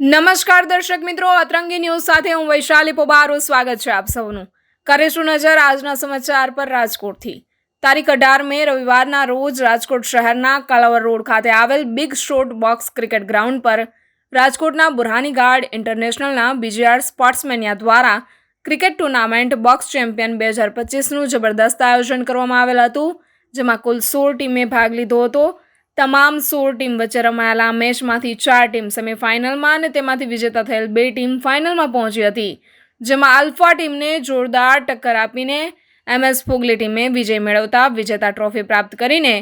નમસ્કાર દર્શક મિત્રો, અતરંગી ન્યૂઝ સાથે હું વૈશાલી પોબારું. સ્વાગત છે આપ સૌનું. કરીશું નજર આજના સમાચાર પર રાજકોટથી. તારીખ અઢાર મે, રવિવારના રોજ રાજકોટ શહેરના કાલાવર રોડ ખાતે આવેલ big shot box cricket ground પર રાજકોટના બુરહાની ગાર્ડ ઇન્ટરનેશનલના બીજીઆર સ્પોર્ટ્સમેનિયા દ્વારા ક્રિકેટ ટુર્નામેન્ટ બોક્સ ચેમ્પિયન બે હજાર પચીસનું જબરદસ્ત આયોજન કરવામાં આવેલ હતું, જેમાં કુલ સોળ ટીમે ભાગ લીધો હતો. તમામ સોળ ટીમ વચ્ચે રમાયેલા મેચમાંથી ચાર ટીમ સેમીફાઇનલમાં અને તેમાંથી વિજેતા થયેલ બે ટીમ ફાઇનલમાં પહોંચી હતી, જેમાં આલ્ફા ટીમને જોરદાર ટક્કર આપીને એમએસ ફુગલી ટીમે વિજય મેળવતા વિજેતા ટ્રોફી પ્રાપ્ત કરીને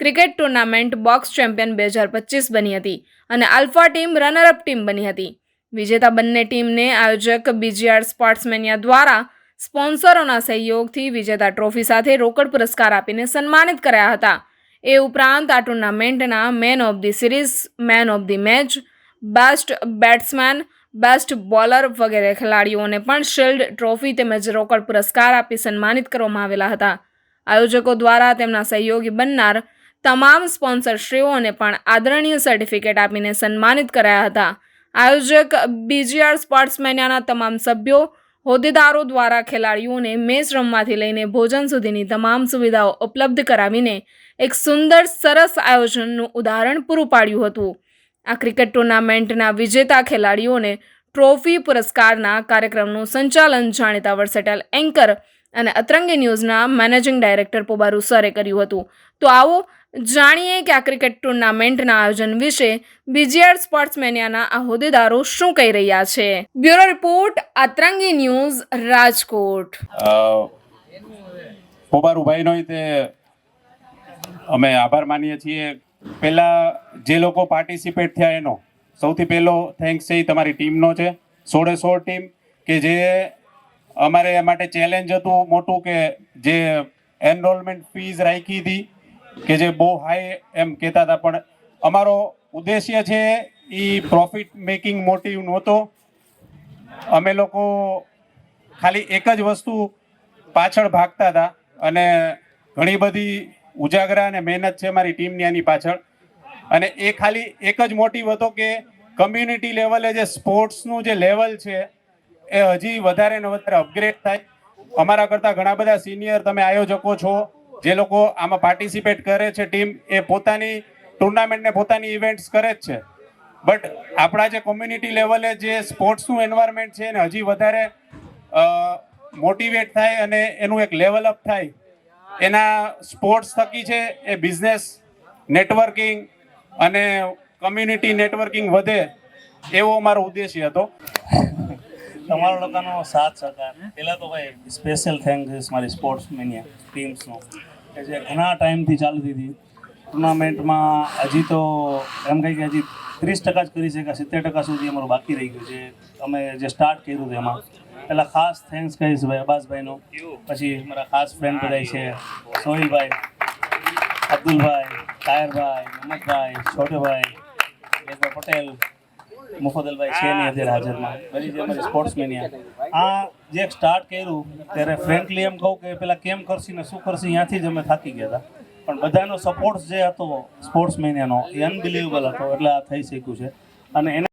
ક્રિકેટ ટુર્નામેન્ટ બોક્સ ચેમ્પિયન બે હજાર પચીસ બની હતી અને આલ્ફા ટીમ રનરઅપ ટીમ બની હતી. વિજેતા બંને ટીમને આયોજક બીજીઆર સ્પોર્ટ્સમેનિયા દ્વારા સ્પોન્સરોના સહયોગથી વિજેતા ટ્રોફી સાથે રોકડ પુરસ્કાર આપીને સન્માનિત કર્યા હતા. એ ઉપરાંત આ ટુર્નામેન્ટના man of the series man of the match best batsman best bowler વગેરે ખેલાડીઓને પણ શિલ્ડ ટ્રોફી તેમજ રોકડ પુરસ્કાર આપી સન્માનિત કરવામાં આવેલા હતા. આયોજકો દ્વારા તેમના સહયોગી બનનાર તમામ સ્પોન્સરશ્રીઓને પણ આદરણીય સર્ટિફિકેટ આપીને સન્માનિત કરાયા હતા. આયોજક બીજીઆર સ્પોર્ટ્સમેનિયાના તમામ સભ્યો હોદ્દેદારો દ્વારા ખેલાડીઓને મેચ રમવાથી લઈને ભોજન સુધીની તમામ સુવિધાઓ ઉપલબ્ધ કરાવીને એક સુંદર, સરસ આયોજનનું ઉદાહરણ પૂરું પાડ્યું હતું. આ ક્રિકેટ ટુર્નામેન્ટના વિજેતા ખેલાડીઓને ટ્રોફી પુરસ્કારના કાર્યક્રમનું સંચાલન જાણીતા વર્સેટલ એન્કર અને અતરંગી ન્યૂઝના મેનેજિંગ ડાયરેક્ટર પોબારુ સરે કર્યું હતું. તો આવો જાણીએ કે આ ક્રિકેટ ટુર્નામેન્ટના આયોજન વિશે બીજીઆર સ્પોર્ટ્સમેનિયાના આ હોદ્દેદારો શું કહી રહ્યા છે? Bureau report Atrangi news, Rajkot. પોબારુભાઈનો તે અમે આભાર માનીએ છીએ. પહેલાં જે લોકો પાર્ટિસિપેટ થયા એનો, સૌથી પહેલો થેન્ક્સ છે એ તમારી ટીમનો છે. સોળે સોળ ટીમ કે જે અમારે માટે ચેલેન્જ હતું મોટું કે જે એનરોલમેન્ટ ફીઝ રાખી હતી. કે જે બહુ હાઈ એમ કહેતા હતા. પણ અમારો ઉદ્દેશ્ય છે એ પ્રોફિટ મેકિંગ મોટિવ નહોતો. અમે લોકો ખાલી એક જ વસ્તુ પાછળ ભાગતા હતા અને ઘણી બધી ઉજાગરા અને મહેનત છે મારી ટીમની આની પાછળ. અને એ ખાલી એક જ મોટિવ હતો કે કમ્યુનિટી લેવલે જે સ્પોર્ટ્સનું જે લેવલ છે એ હજી વધારે ને વધારે અપગ્રેડ થાય. અમારા કરતાં ઘણા બધા સિનિયર તમે આયોજકો છો. જે લોકો આમાં પાર્ટિસિપેટ કરે છે ટીમ એ પોતાની ટુર્નામેન્ટને પોતાની ઇવેન્ટ્સ કરે જ છે. બટ આપણા જે કોમ્યુનિટી લેવલે જે સ્પોર્ટ્સનું એન્વાયરમેન્ટ છે એને હજી વધારે મોટિવેટ થાય અને એનું એક લેવલ અપ થાય. એના સ્પોર્ટ્સ થકી છે, એ બિઝનેસ નેટવર્કિંગ અને કમ્યુનિટી નેટવર્કિંગ વધે એવો અમારો ઉદ્દેશ્ય હતો. તમારા લોકોનો સાથ સહકાર. પહેલાં તો ભાઈ સ્પેશિયલ થેન્ક્સ મારી સ્પોર્ટ્સ મેનિયા ટીમ્સનો કે જે ઘણા ટાઈમથી ચાલતી હતી. ટુર્નામેન્ટમાં હજી તો એમ કહી કે હજી ત્રીસ ટકા જ કરી છે કે સિત્તેર ટકા સુધી અમારું બાકી રહી ગયું છે. અમે જે સ્ટાર્ટ કર્યું હતું એમાં. પહેલાં ખાસ થેન્ક્સ કહીશ ભાઈ અબાસભાઈનો પછી મારા ખાસ ફ્રેન્ડ બધા છે, સોહિલભાઈ, અબ્દુલભાઈ, કાયરભાઈ મહમ્મદભાઈ છોટેભાઈ પટેલ મુફદલભાઈ છે નહીં અત્યારે હાજરમાં. બધી જે અમારી સ્પોર્ટ્સ મેનિયા આ જે સ્ટાર્ટ કર્યું, ત્યારે ફ્રેન્કલી એમ કહું કે પેલા કેમ કરશી ને શું કરશી, ત્યાંથી જ અમે થાકી ગયા હતા. પણ બધાનો સપોર્ટ જે હતો સ્પોર્ટ્સ મેનિયાનો એ અનબિલીવેબલ હતો. એટલે આ થઈ શક્યું છે. અને એને